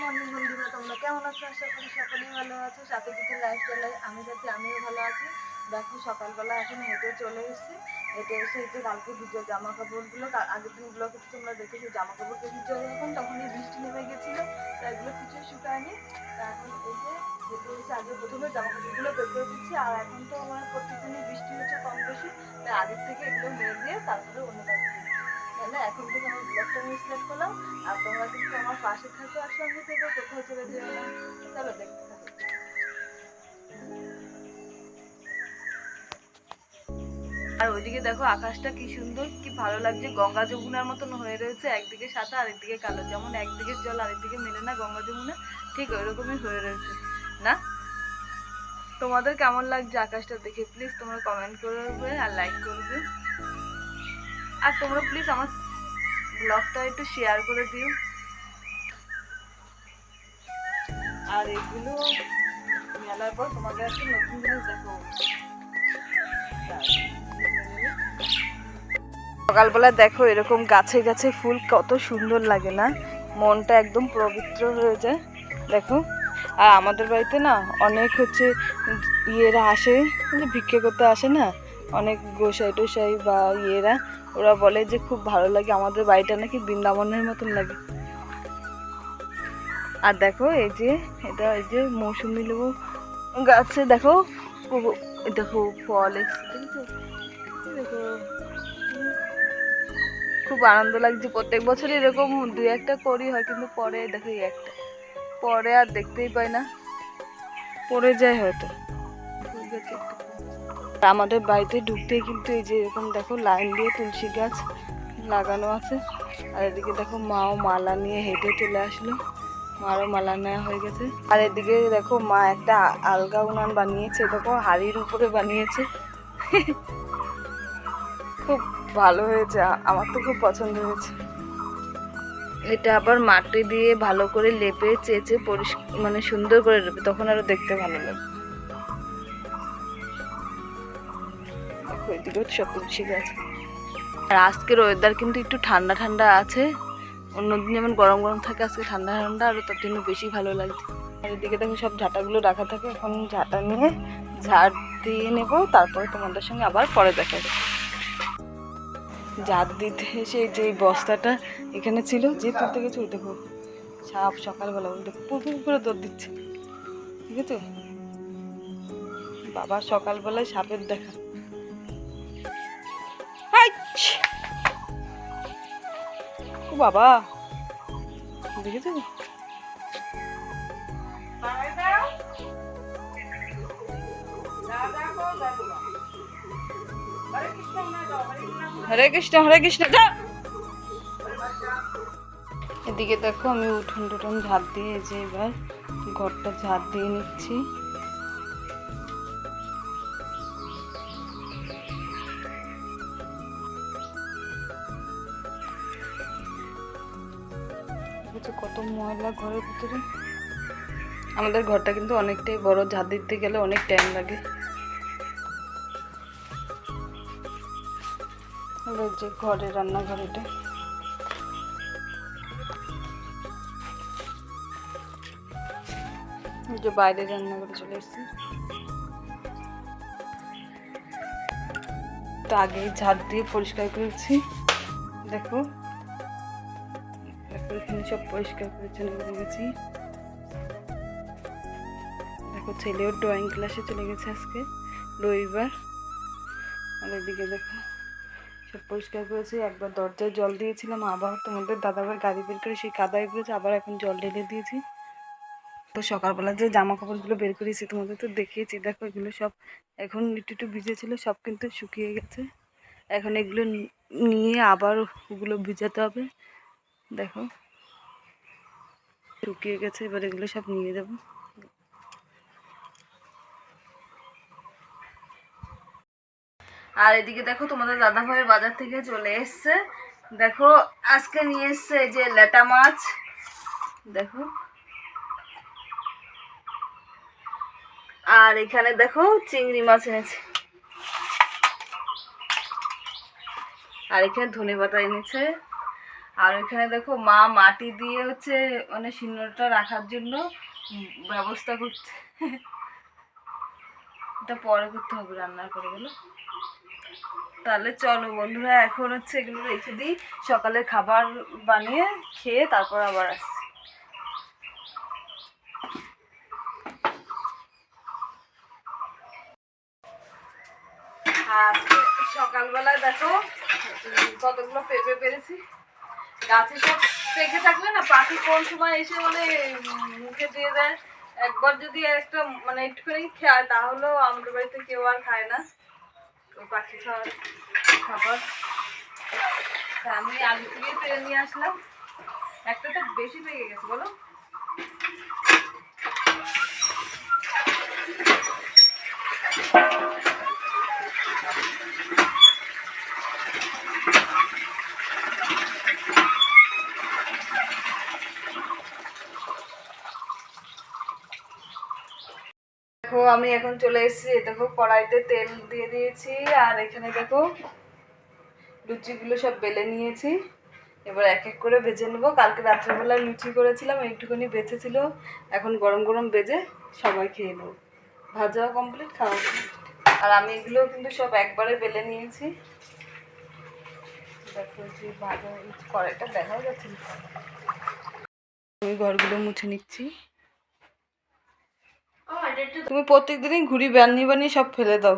Morning বন্ধুরা, তোমরা কেমন আছো? আশা করি সকলেই ভালো আছো। সাথে কিছু লাইফস্টাইলে আমি যাচ্ছি আমিও ভালো আছি। দেখো, সকালবেলা এখন হেঁটে চলে এসেছি। হেঁটে এসে এই যে কালকে জামা কাপড়গুলো আগের দিন ব্লগে তো তোমরা দেখেছ জামা কাপড়কে ভিজে যখন তখনই বৃষ্টি নেমে গেছিল, তাই এগুলো কিছুই শুকায়নি। তা এখন এই যে আগে প্রথমে দিচ্ছি আর এখন তো আমার বৃষ্টি হচ্ছে কম বেশি, তাই আগের থেকে তারপরে অন্য এখন থেকে করলাম, আর আমার পাশে আর আর ওইদিকে দেখো আকাশটা কি সুন্দর, কি ভালো লাগছে। গঙ্গা যমুনার মতন হয়ে রয়েছে, একদিকে সাদা আর একদিকে কালো। যেমন একদিকে জল, আরেকদিকে মেলে না গঙ্গা যমুনা, ঠিক ওইরকমই হয়ে রয়েছে। না? তোমাদের কেমন লাগছে আকাশটা দেখে? প্লিজ তোমরা কমেন্ট করবে আর লাইক করবে। আর তোমরা প্লিজ আমার ব্লগটা একটু শেয়ার করে দিও। আর এগুলো মেলার পর তোমাদের একটা নতুন জিনিস দেখো সকালবেলা দেখো এরকম গাছে গাছে ফুল কত সুন্দর লাগে না? মনটা একদম পবিত্র হয়ে যায়। দেখো। আর আমাদের বাড়িতে না অনেক হচ্ছে ইয়েরা আসে মানে ভিক্ষে করতে আসে না। অনেক গোসাই টোসাই বা ইয়েরা, ওরা বলে যে খুব ভালো লাগে, আমাদের বাড়িটা নাকি বৃন্দাবনের মতন লাগে। আর দেখো এই যে, এটা এই যে মৌসুমি লেবু গাছে, দেখো দেখো ফল এসছে দেখো। খুব আনন্দ লাগছে, প্রত্যেক বছর এরকম দু একটা করি হয়, কিন্তু পরে দেখো একটা। পরে আর দেখতেই পাই না। পড়ে যায় হয়তো। আমাদের বাড়িতে ঢুকতেই কিন্তু এই যে এরকম দেখো লাইন দিয়ে তুলসী গাছ লাগানো আছে। আর এদিকে দেখো মাও মালা নিয়ে হেঁটে চলে আসলো। মারও মালা নেওয়া হয়ে গেছে। আর এদিকে দেখো মা একটা আলগা উনান বানিয়েছে দেখো হাড়ির উপরে বানিয়েছে। খুব ভালো হয়েছে আমার তো খুব পছন্দ হয়েছে। এটা আবার মাটি দিয়ে ভালো করে লেপে, চেঁচে পরিষ্কার মানে সুন্দর করে লেপে, তখন আরও দেখতে ভালো লাগে। আর আজকের ওয়েদার কিন্তু একটু ঠান্ডা ঠান্ডা আছে। অন্যদিন যেমন গরম গরম থাকে, আজকে ঠান্ডা ঠান্ডা আরও তার জন্য বেশি ভালো লাগছে আর এদিকে দেখো সব ঝাঁটাগুলো রাখা থাকে, এখন ঝাঁটা নিয়ে ঝাড় দিয়ে নেব, তারপরে তোমাদের সঙ্গে আবার পরে দেখা যাবে ঝাড় দিতে এসে যে বস্তাটা এখানে ছিল, যে তুলতে গেছে ওই দেখো সাপ সকালবেলা দেখো পুকুর করে দৌড় দিচ্ছে, ঠিক আছে? বাবার সকালবেলায় সাপের দেখা! ও বাবা, দেখেছ? হরে কৃষ্ণ হরে কৃষ্ণ এদিকে দেখো আমি উঠোন টুঠোন ঝাড় দিয়ে যে এবার ঘরটা ঝাড় দিয়ে নিচ্ছি। কত ময়লা ঘরের ভিতরে? আমাদের ঘরটা কিন্তু অনেকটাই বড় ঝাড় দিতে গেলে অনেক টাইম লাগে। যে ঘরে রান্নাঘর এটা। এই যে বাইরে রান্নাঘরে চলে এসেছি। তো আগেই ঝাড় দিয়ে পরিষ্কার করেছি। দেখো। তারপর এখানে সব পরিষ্কার করে চলে গেছি। দেখো, ছেলেও ড্রয়িং ক্লাসে চলে গেছে আজকে। রবিবার। আর এদিকে দেখো। সব পরিষ্কার করেছি, একবার দরজায় জল দিয়েছিলাম, আবার তোমাদের দাদাভাই গাড়ি বের করে সেই কাদায় করেছে আবার এখন জল ঢেলে দিয়েছি। তো সকালবেলা যে জামা কাপড়গুলো বের করেছি, তোমাদের তো দেখিয়েছি, দেখো এগুলো সব এখন একটু একটু ভিজেছিল, সব কিন্তু শুকিয়ে গেছে। এখন এগুলো নিয়ে আবার ওগুলো ভিজাতে হবে, দেখো। শুকিয়ে গেছে, এবার এগুলো সব নিয়ে যাব। আর এদিকে দেখো তোমাদের দাদা ভাইয়ের বাজার থেকে চলে এসছে। দেখো, আজকে নিয়ে এসছে যে লেটা মাছ। দেখো। আর এখানে দেখো চিংড়ি মাছ এনেছে। আর এখানে ধনে পাতা এনেছে। আর এখানে দেখো মা মাটি দিয়ে হচ্ছে মানে সিন্দুরটা রাখার জন্য ব্যবস্থা করছে। এটা পরে করতে হবে রান্নার করে গেলো তাহলে চলো বন্ধুরা, এখন হচ্ছে এগুলো রেখে দিই। সকালে খাবার বানিয়ে খেয়ে তারপর আবার আসছি। সকালবেলায় দেখো, কতগুলো পেঁপে পেরেছি। গাছে সব পেকে থাকলে না, পাখি কোন সময় এসে মানে মুখে দিয়ে দেয়। একবার যদি একটা মানে একটুখানি খায়, তাহলেও আমাদের বাড়িতে কেউ আর খায় না। তো পাখি খাওয়ার খাবার। তা আমি আগে থেকে পেরে নিয়ে আসলাম একটা তো বেশি পেয়ে গেছে বলো দেখো, আমি এখন চলে এসেছি। দেখো, কড়াইতে তেল দিয়ে দিয়েছি। আর এখানে দেখো, লুচিগুলো সব বেলে নিয়েছি। এবার এক এক করে ভেজে নেব। কালকে রাত্রেবেলা লুচি করেছিলাম, একটুখানি বেঁচেছিল। এখন গরম গরম ভেজে সবাই খেয়ে নেব। ভাজাও কমপ্লিট খাওয়া complete। আর আমি এগুলো কিন্তু সব একবারে বেলে নিয়েছি। দেখো যে ভাজা কড়াইটা দেখাও যাচ্ছে আমি ঘরগুলো মুছে নিচ্ছি। তুমি প্রত্যেক দিনই ঘুড়ি বানিয়ে বানিয়ে সব ফেলে দাও।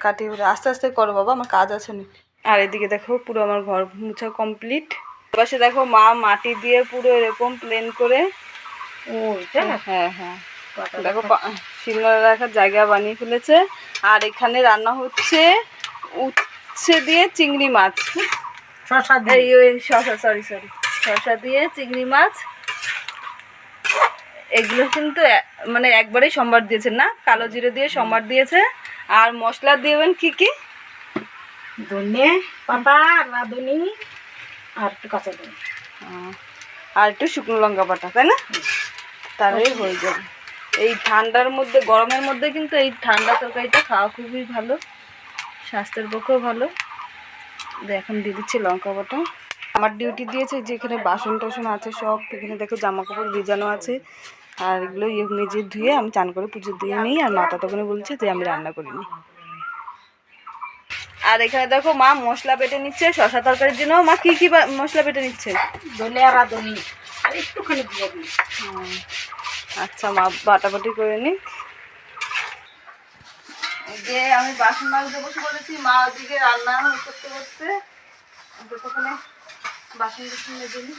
কাটিয়ে ফেলে আস্তে আস্তে করো বাবা আমার কাজ আছে না আর এদিকে দেখো পুরো আমার ঘর মুছা কমপ্লিট পাশে দেখো মা মাটি দিয়ে পুরো এরকম প্লেন করে হ্যাঁ হ্যাঁ দেখো পা- শিলনোড়া রাখার জায়গা বানিয়ে ফেলেছে। আর এখানে রান্না হচ্ছে উচ্ছে দিয়ে চিংড়ি মাছ। শশা ওই শসা সরি সরি শসা দিয়ে চিংড়ি মাছ। এগুলো কিন্তু মানে একবারেই সম্বার দিয়েছেন না? কালো জিরে দিয়ে সম্বার দিয়েছে। আর মশলা দিবেন কি কি? ধনে পাতা রাঁধুনি আর একটু কাঁচা ধনে আর একটু শুকনো লঙ্কা বাটা তাই না? তাহলেই হয়ে যাবে। এই ঠান্ডার মধ্যে গরমের মধ্যে কিন্তু এই ঠান্ডা তরকারিটা খাওয়া খুবই ভালো। স্বাস্থ্যের পক্ষেও ভালো। এখন দিয়ে দিচ্ছি লঙ্কা বাটা। আমার ডিউটি দিয়েছে যে এখানে বাসন টাসন আছে সব এখানে দেখো জামা কাপড় ভিজানো আছে। আর এগুলো ইয়ে মেজে ধুয়ে আমি চান করে পুজো দিয়ে নিই আর মাতা তখন বলছে যে আমি রান্না করিনি আর এখানে দেখো মা মশলা বেটে নিচ্ছে শশা তরকারির জন্য। মা কি কি মশলা বেটে নিচ্ছে? ধনে আর আর একটুখানি দিয়ে দিই হুম। আচ্ছা মা বাটাবাটি করে নি যে আমি বাসন মাজতে বসে বলেছি মা ওদিকে রান্না করতে করতে যতক্ষণে বাসন মেজে নি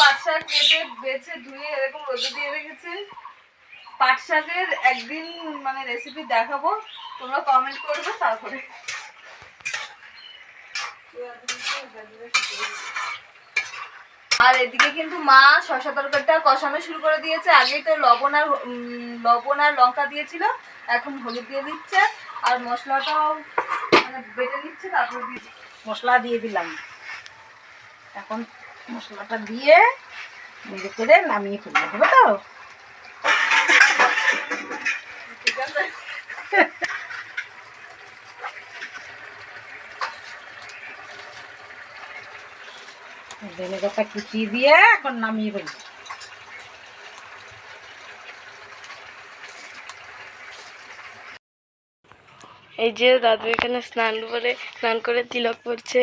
আজকে কেটে বেছে ধুয়ে এরকম রোদে দিয়ে রেখেছে। পাট একদিন মানে রেসিপি দেখাবো, তোমরা কমেন্ট করবে তারপরে। আর এদিকে কিন্তু মা শশা তরকারিটা কষানো শুরু করে দিয়েছে। আগেই তো লবণ আর লবণ আর লঙ্কা দিয়েছিল, এখন হলুদ দিয়ে দিচ্ছে। আর মশলাটাও মানে বেটে নিচ্ছে, তারপর মশলা দিয়ে দিলাম। এখন মশলাটা দিয়ে করে নামিয়ে ফেলব তো ঠিক আছে পাতা কুচিয়ে দিয়ে এখন নামিয়ে ফেলব। এই যে দাদু এখানে স্নান করে স্নান করে তিলক পড়ছে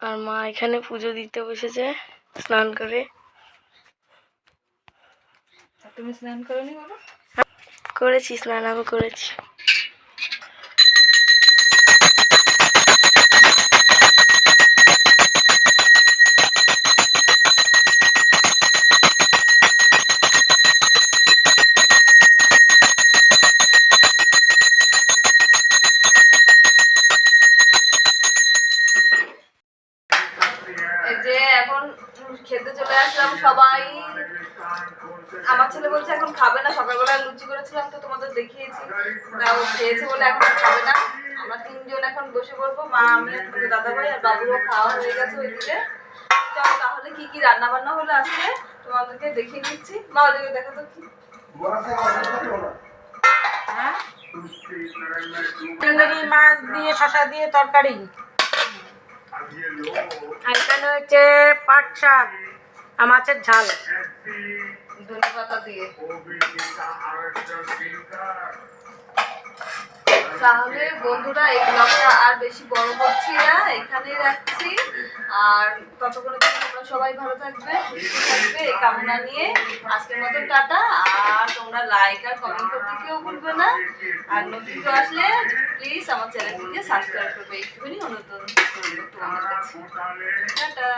আর মা এখানে পুজো দিতে বসেছে স্নান করে। তুমি স্নান করনি করেছি স্নান আমি করেছি। আমার ছেলে বলছে, এখন খাবে না। সকালবেলা লুচি করেছিলাম তো তোমাদের দেখিয়েছি। তাও খেয়েছে বলে এখন খাবে না। আমরা তিনজন এখন বসে পড়ব। মা, আমি দাদা ভাই আর বাবুরও খাওয়া হয়ে গেছে ওইদিকে। চলো তাহলে কি কি রান্না বান্না হলো আজকে? তোমাদেরকে দেখিয়ে দিচ্ছি। মা, ওদিকে দেখো তো কি। হ্যাঁ? মাছ দিয়ে শশা দিয়ে তরকারি। এখানে হচ্ছে মাছের ঝাল। ধনে পাতা দিয়ে তাহলে বন্ধুরা, এই ব্লগটা আর বেশি বড় করছি না, এখানেই রাখছি। আর ততক্ষণে তোমরা সবাই ভালো থাকবে, সুস্থ থাকবে, এই কামনা নিয়ে। আজকের মতো টাটা, আর তোমরা লাইক আর কমেন্ট করতে কেউ ভুলবে না। আর নতুন কেউ আসলে প্লিজ আমার চ্যানেলটিকে সাবস্ক্রাইব করবে। একটুখানি অনুরোধ তোমাদের কাছে। টাটা।